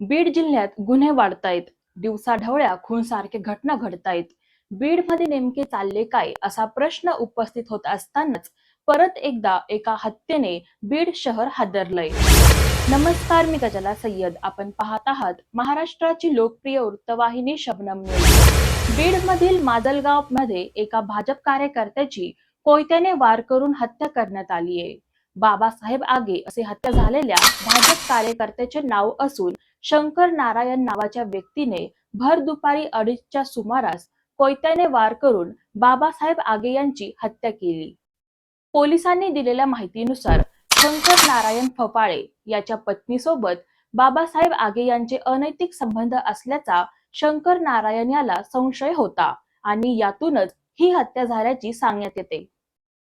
बीड जिल्ह्यात गुन्हे वाढतायत. दिवसाढवळ्या खूनसारखे घटना घडतायत. बीडमध्ये नेमके चालले काय असा प्रश्न उपस्थित होत असतानाच परत एकदा एका हत्येने बीड शहर हादरलंय. नमस्कार मी गजला सय्यद. आपण पाहत आहात महाराष्ट्राची लोकप्रिय वृत्तवाहिनी शबनम न्यूज. बीड मधील माजलगावमध्ये एका भाजप कार्यकर्त्याची कोयत्याने वार करून हत्या करण्यात आली आहे बाबासाहेब आगे असे हत्या झालेल्या भाजप कार्यकर्त्याचे नाव असून शंकर नारायण नावाच्या व्यक्तीने भर दुपारी अडीचच्या सुमारास कोयत्याने वार करून बाबासाहेब आगे यांची हत्या केली. पोलिसांनी दिलेल्या माहितीनुसार शंकर नारायण फपाळे याच्या पत्नीसोबत बाबासाहेब आगे यांचे अनैतिक संबंध असल्याचा शंकर नारायण याला संशय होता आणि यातूनच ही हत्या झाल्याची सांगण्यात येते.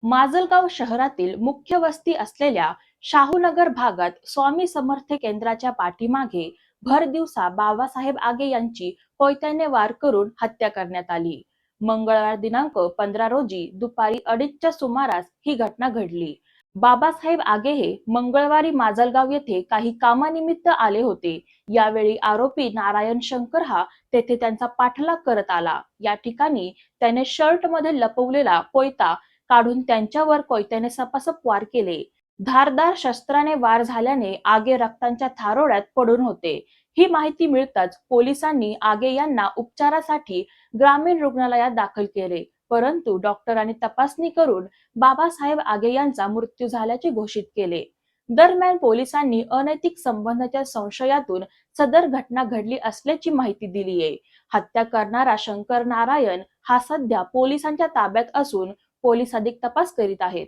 माजलगाव शहरातील मुख्य वस्ती असलेल्या शाहूनगर भागात स्वामी समर्थ केंद्राच्या पाठीमागे भर दिवसा बाबासाहेब आगे यांची कोयत्याने वार करून हत्या करण्यात आली. मंगळवार दिनांक पंधरा रोजी दुपारी अडीचच्या सुमारास ही घटना घडली. बाबासाहेब आगे हे मंगळवारी माजलगाव येथे काही कामानिमित्त आले होते. यावेळी आरोपी नारायण शंकर हा तेथे त्यांचा पाठलाग करत आला. या ठिकाणी त्याने शर्टमध्ये लपवलेला कोयता काढून त्यांच्यावर कोयत्याने सपासप वार केले. धारदार शस्त्राने वार झाल्याने आगे रक्तांच्या थारोड्यात पडून होते. ही माहिती मिळताच पोलिसांनी आगे यांना उपचारासाठी ग्रामीण रुग्णालयात दाखल केले. परंतु डॉक्टरांनी तपासणी करून बाबासाहेब आगे यांचा मृत्यू झाल्याचे घोषित केले. दरम्यान पोलिसांनी अनैतिक संबंधाच्या संशयातून सदर घटना घडली असल्याची माहिती दिली आहे. हत्या करणारा शंकर नारायण हा सध्या पोलिसांच्या ताब्यात असून पोलीस अधिक तपास करीत आहेत.